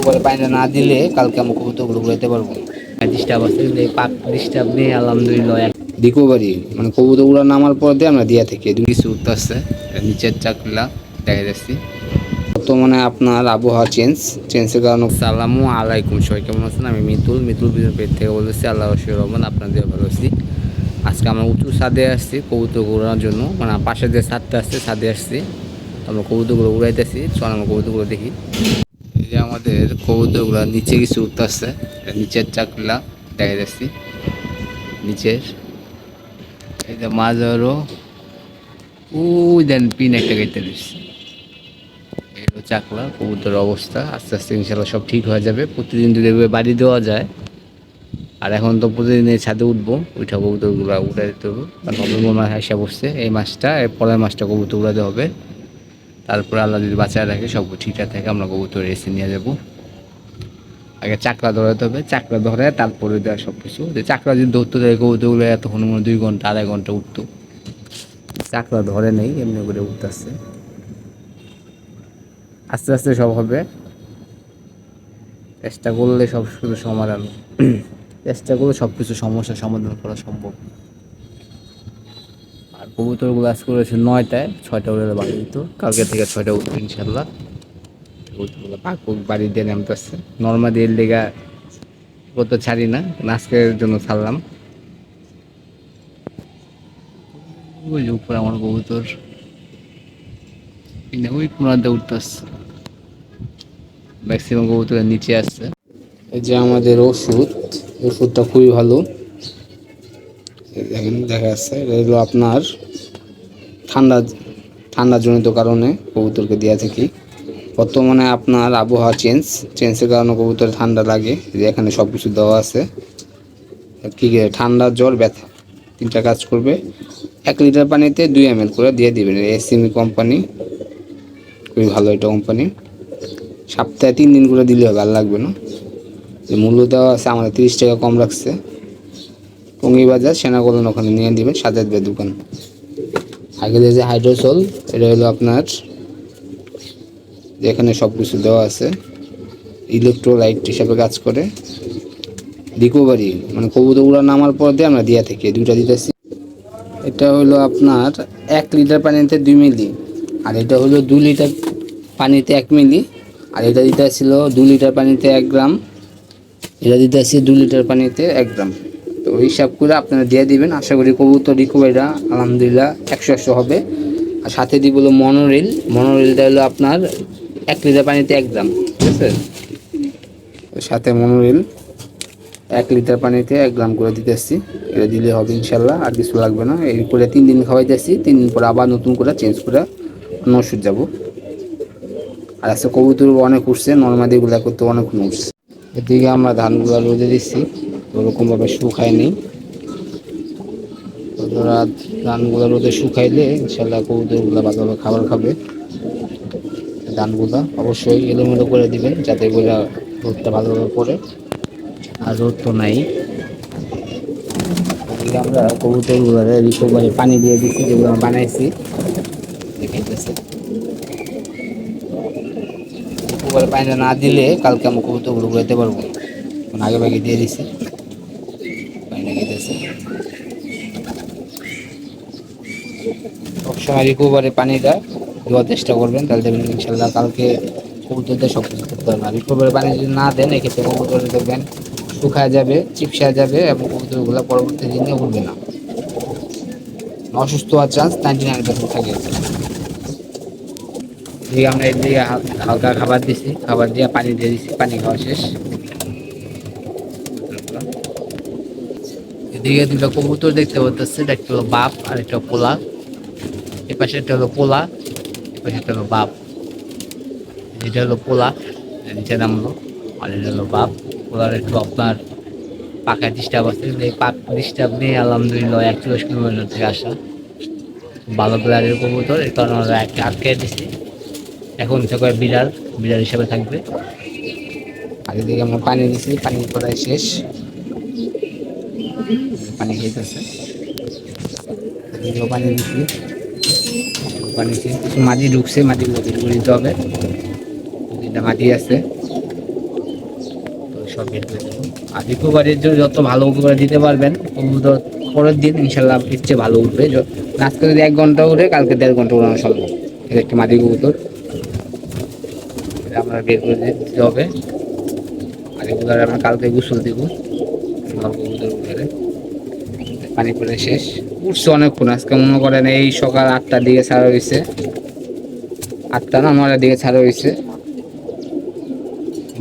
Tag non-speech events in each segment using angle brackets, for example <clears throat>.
পুকুরে পানিটা না দিলে কালকে আমরা কবুতরগুলো উড়াইতে পারব। ডিস্টার্ব আছে পাক ডিস্টার্ব নেই আলহামদুলিল্লাহ। রিকভারি মানে কবুতর উড়া নামার পর দিয়ে আমরা দিয়া থেকে কিছু উঠতে আসছে নিচের চাকলা দেখা যাচ্ছি। বর্তমানে আপনার আবহাওয়া চেঞ্জ চেঞ্জের কারণে সালামু আলাইকুম সবাই কেমন আছেন? আমি মিতুল মিতুল পেট থেকে বলেছি আল্লাহ রহমান আপনাদের ভালো আছি। আজকে আমরা উঁচু ছাদে আসছি কবুতর উড়ানোর জন্য মানে পাশে যে ছাদটা আসছে ছাদে আসছি। আমরা কবুতরগুলো উড়াইতেছি চল আমরা কবুতরগুলো দেখি। আমাদের কবুতরগুলো নিচে কিছু উঠতে আসছে নিচের চাকলা দেখা যাচ্ছি। নিচের, এই যে মাঝারও ওই দেন পিন একটা কেটে দিচ্ছি। এই হলো চাকলা কবুতর অবস্থা, আস্তে আস্তে ইনশাল্লাহ সব ঠিক হয়ে যাবে। প্রতিদিন যদি বাড়ি দেওয়া যায়, আর এখন তো প্রতিদিন এই ছাদে উঠবো, উঠা কবুতরগুলো উঠে দিতে হবে। কারণ নভেম্বর মাস আসা বসছে, এই মাসটা, এর পরের মাসটা কবুতর উড়াতে হবে। তারপরে আল্লাহ যদি বাঁচায় রাখে, সব ঠিকঠাক থাকে, আমরা কবুতর এসে নিয়ে যাব। আগে চাকরা ধরাতে হবে, চাকরা ধরে তারপরে দেওয়া সব কিছু চাকরা যদি ধরতে দেয় কবুতরগুলো এতক্ষণ মনে দুই ঘণ্টা, আড়াই ঘণ্টা উঠতো। চাকরা ধরে নেই, এমনি করে উঠতেছে। আস্তে আস্তে সব হবে। চেষ্টা করলে সব কিছু সমাধান। <clears throat> চেষ্টা করলে সব কিছু সমস্যার সমাধান করা সম্ভব। কবুতরগুলো আজ করেছে নয়টায়, ছয়টা উড়ে বাড়ি দিত। কালকে থেকে ছয়টা উঠবে ইনশাল্লাহ। কবুতরগুলো পাকুক, বাড়ি দিয়ে নামতেছে। নর্মালি এর লেগা কত ছাড়ি না আজকের জন্য ছাড়লাম। ওই উপরে আমার কবুতর। ওই কোনাতে উঠতেছে। ম্যাক্সিমাম কবুতরের নিচে আসছে। এই যে আমাদের ওষুধ, ওষুধটা খুবই ভালো। দেখা যাচ্ছে, এটা হলো আপনার ঠান্ডা, ঠান্ডাজনিত কারণে কবুতরকে দেওয়া থাকি। বর্তমানে আপনার আবহাওয়া চেঞ্জ চেঞ্জের কারণে কবুতর ঠান্ডা লাগে। যে এখানে সব কিছু দেওয়া আছে। কি ঠান্ডা, জ্বর, ব্যথা, তিনটা কাজ করবে। এক লিটার পানিতে দুই এম করে দিয়ে দিবেন। এসিমি কোম্পানি খুবই ভালো এটা কোম্পানি সপ্তাহে তিন দিন করে দিলে হবে আর লাগবে না। যে মূল্য দেওয়া আছে, আমাদের তিরিশ টাকা কম রাখছে। টঙ্গি বাজার ওখানে নিয়ে দিবেন, সাজাদ দোকান। আগে যে হাইড্রোসল, এটা হলো আপনার, যেখানে সব কিছু দেওয়া আছে, ইলেকট্রোলাইট হিসাবে কাজ করে। রিকভারি মানে কবুতর উড়া নামার পর দিয়ে আমরা দিয়া থেকে দুইটা দিতেছি। এটা হলো আপনার এক লিটার পানিতে দুই মিলি, আর এটা হলো দু লিটার পানিতে এক মিলি, আর এটা দিতে ছিল দু লিটার পানিতে এক গ্রাম, এটা দিতে আসছে দু লিটার পানিতে এক গ্রাম। হিসাব করে আপনারা দিয়ে দিবেন। আশা করি কবুতর রিকভারিটা আলহামদুলিল্লাহ একশো একশো হবে। আর সাথে দিব হলো মনোরেল মনোরেলটা হলো আপনার এক লিটার পানিতে এক গ্রাম, ঠিক আছে? সাথে মনোরেল এক লিটার পানিতে এক গ্রাম করে দিতে আসছি এটা দিলে হবে ইনশাল্লাহ, আর কিছু লাগবে না। এই করে তিন দিন খাওয়াইতে আসছি তিন দিন পরে আবার নতুন করে চেঞ্জ করে অন্য ওষুধ যাব। আর আজকে কবুতর অনেক উঠছে নর্মাদি এগুলো করতে অনেক উঠছে। এদিকে আমরা ধানগুলো রোদে দিচ্ছি ওরকমভাবে শুকায় নেই ওরা ধানগুলো রোদে শুকাইলে ইনশাল্লাহ কবুতরগুলো ভালোভাবে খাবার খাবে। ধানগুলো অবশ্যই এলোমেলো করে দিবেন যাতে এগুলো রোদটা ভালোভাবে পড়ে। আর রোদ তো নাই। আমরা কবুতরগুলো রিকভারি পানি দিয়ে দিচ্ছি যেগুলো আমরা বানাইছি। দেখাইতেছে। পুকুরে পানিটা না দিলে কালকে আমরা কবুতরগুলো উড়াইতে পারব আগে ভাগে দিয়ে দিছি। সবসময় রিকভারি পানিটা দেওয়ার চেষ্টা করবেন, তাহলে দেখবেন ইনশাল্লাহ কালকে কবুতরদের সব কিছু করতে পারবেন আর রিকভারি পানি যদি না দেন, এক্ষেত্রে কবুতর দেখবেন শুকায় যাবে চিপসা যাবে এবং কবুতরগুলো পরবর্তী দিনে উঠবে না। অসুস্থ হওয়ার চান্স নাইনটি নাইন পার্সেন্ট থাকে আমরা এদিকে হাল- হালকা খাবার দিছি, খাবার দিয়ে পানি দিয়ে দিছি, পানি খাওয়া শেষ। এদিকে দুটো কবুতর দেখতে পাচ্ছি একটা হলো বাপ আর একটা পোলা। এ পাশে একটা হলো পোলা, এ পাশে একটা হলো বাপ। এটা হলো পোলা নিচে নামলো, আর এটা হলো বাপ। পোলার একটু আপনার পাকা ডিস্টার্ব আছে এই পাক ডিস্টার্ব নিয়ে আলহামদুলিল্লাহ একচল্লিশ কিলোমিটার থেকে আসা। ভালো প্লেয়ারের কবুতর এই কারণে আমরা একটা আটকে দিছি। এখন থেকে বিড়াল বিড়াল হিসাবে থাকবে। আগে দিকে আমরা পানি দিছি পানি প্রায় শেষ। পানি খেতেছে পানি দিছি। পানি শেষ কিছু মাটি ঢুকছে মাটিগুলো বের করে দিতে হবে। দুইটা মাটি আছে। সব বের করে দেবো। আর রিকভারির জন্য যত ভালো করে দিতে পারবেন পরের দিন ইনশাল্লাহ এর ভালো উঠবে। আজকে যদি এক ঘণ্টা উঠে, কালকে দেড় ঘণ্টা উড়ানো সম্ভব। এটা একটা মাদি কবুতর। আমরা বের করে দিতে হবে। আর এগুলো আমরা কালকে গোসল দেবো। নর কবুতর পানি পড়ে শেষ। উঠছে অনেকক্ষণ, আজকে মনে করেন এই সকাল আটটার দিকে ছাড়া হয়েছে। আটটা না নটার দিকে ছাড়া হয়েছে।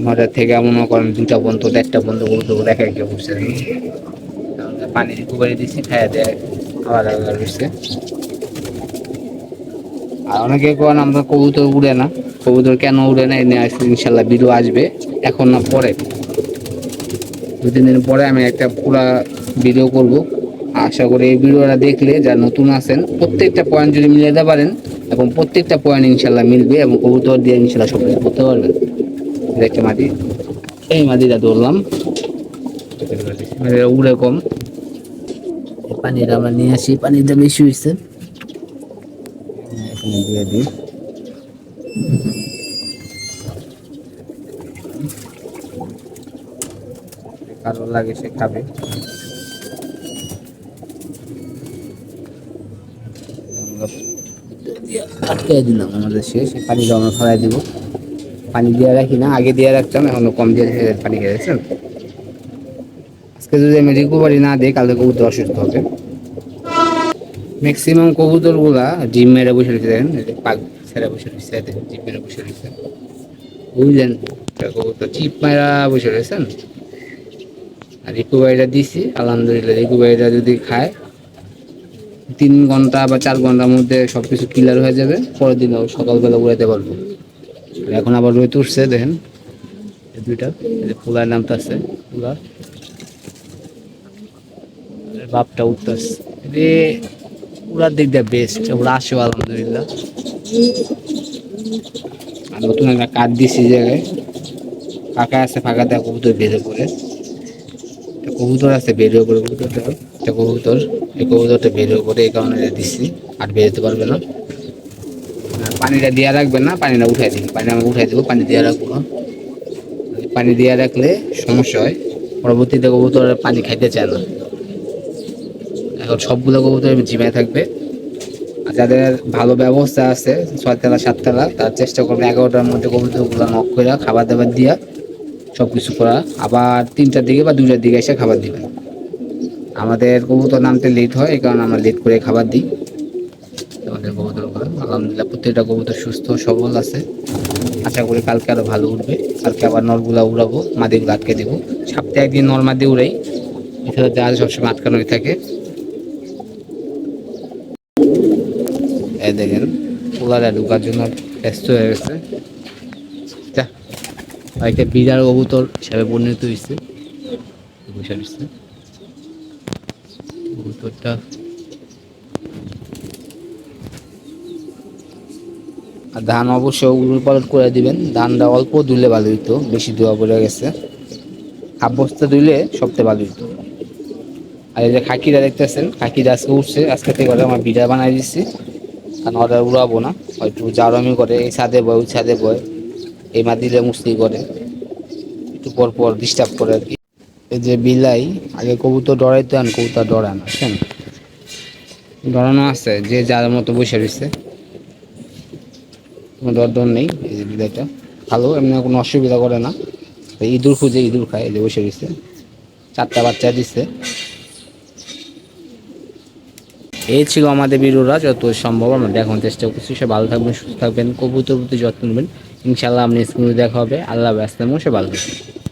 নটার থেকে মনে করেন দুটা পর্যন্ত, দেড়টা পর্যন্ত বলতে দেখা গিয়ে উঠছে পানি কুবারি দিচ্ছি খাইয়া দেয় আলাদা আলাদা আর অনেকে কোন, আমরা কবুতর উড়ে না। কবুতর কেন উড়ে না এনে ইনশাল্লাহ ভিডিও আসবে। এখন না পরে। দু তিন দিন পরে আমি একটা পুরা ভিডিও করব। আশা করি এই ভিডিওটা দেখলে যারা নতুন আছেন, প্রত্যেকটা পয়েন্ট যদি মিলে দিতে পারেন, এবং প্রত্যেকটা পয়েন্ট ইনশাল্লাহ মিলবে এবং কবুতর দিয়ে ইনশাল্লাহ সব কিছু করতে পারবেন। একটা মাটি। এই মাটিটা ধরলাম। উড়ে কম। পানিটা আমরা নিয়ে আসি। পানিটা বেশি হয়েছে কারও লাগে সে খাবে। আটকে দিলাম, আমাদের শেষ। পানিটা আমরা ফেলাই দিব। পানি দিয়ে রাখি না, আগে দিয়ে রাখতাম কম দিয়ে পানি খেয়ে গেছেন আজকে যদি আমি রিকভারি না দিই, কালকে কবুতর অসুস্থ হবে। ম্যাক্সিমাম কবুতরগুলা ডিম মেরে বসে এই যে পাক ছেড়ে বসে এই ডিম মেরে বসে রয়েছে। বুঝলেন? কবুতর চিপ মেরা বসে রয়েছেন। আর রিকুবাইটা দিছি, আলহামদুলিল্লাহ রিকুবাইটা যদি খায় তিন ঘণ্টা বা চার ঘণ্টার মধ্যে সব কিছু ক্লিয়ার হয়ে যাবে। পরের দিন সকালবেলা উড়াতে পারব। এখন আবার রোদ উঠছে, দেখেন। দুইটা ফুলার নামটা আছে বাপটা উঠতেছে। এটি উড়ার দিক দিয়ে বেস্ট ওরা আসেও আলহামদুলিল্লাহ। আর নতুন একটা কাঠ দিছি জায়গায় ফাঁকা আছে, ফাঁকা দেওয়া কবুতর পড়ে। একটা কবুতর আছে, বেরিয়ে পড়ে কবুতরটা। একটা কবুতর, এই কবুতরটা বেরিয়ে পড়ে এই কারণে দিচ্ছি আর বেরোতে পারবে না। পানিটা দিয়ে রাখবেন না, পানিটা উঠাই দিন পানি আমি উঠাই দেবো, পানি দিয়ে রাখব পানি দিয়ে রাখলে সমস্যা হয়। পরবর্তীতে কবুতর পানি খাইতে চায় না। এখন সবগুলো কবুতর জিমায় থাকবে। আর যাদের ভালো ব্যবস্থা আছে, ছয়তলা, সাততলা, তার চেষ্টা করবে এগারোটার মধ্যে কবুতরগুলো নক করে খাবার দাবার দিয়া সব কিছু করা। আবার তিনটার দিকে বা দুটার দিকে এসে খাবার দিবেন আমাদের কবুতর নামতে লেট হয়, এই কারণে আমরা লেট করে খাবার দিই। আমাদের কবুতরগুলো আলহামদুলিল্লাহ, প্রত্যেকটা কবুতর সুস্থ, সবল আছে। আশা করি কালকে আরও ভালো উঠবে। কালকে আবার নরগুলা উড়াবো মাদিগুলো আটকে দেবো। সপ্তাহে একদিন নর মাদি উড়াই, এছাড়া জাহাজ সবসময় আটকানোই থাকে। দেখেন, পোলারে ঢুকার জন্য ব্যস্ত হয়ে গেছে। যা একটা বিরাট কবুতর হিসাবে পরিণত হয়েছে। কবুতরটা আর ধান অবশ্যই উলট পালট করে দিবেন। ধানটা অল্প ধুলে ভালো হইতো, বেশি ধোয়া পড়ে গেছে। হাফ বস্তা ধুলে সবচেয়ে ভালো হইতো। আর এই যে খাকিরা দেখতেছেন, খাকিরা আজকে উঠছে, আজকে থেকে আমার বিড়া বানাই দিচ্ছি কারণ ওরা উড়াবো না হয়তো জারমি করে, এই ছাদে বয়, ওই ছাদে বয়। এই মা দিলে মুসলি করে। একটু পর পর ডিস্টার্ব করে আর কি। এই যে বিলাই, আগে কবুতর ডরাইতো আর কবুতর ডরায় না, বুঝছেন? ডরানো আছে, যে যার মতো বসে রয়েছে কোনো ডর নেই, এই যে বিলাইটা। ভালো, এমনি কোনো অসুবিধা করে না। ইঁদুর খুঁজে ইঁদুর খায়, এই যে বসে রয়েছে চারটা বাচ্চা দিচ্ছে এই ছিল আমাদের ভিডিওটা যত সম্ভব আমরা দেখানোর চেষ্টা করছি। সে ভালো থাকবেন, সুস্থ থাকবেন, কবুতর প্রতি যত্ন নেবেন। ইনশাল্লাহ আপনি স্কুলে দেখা হবে। আল্লাহ ব্যস্ত সে ভালো থাকবেন।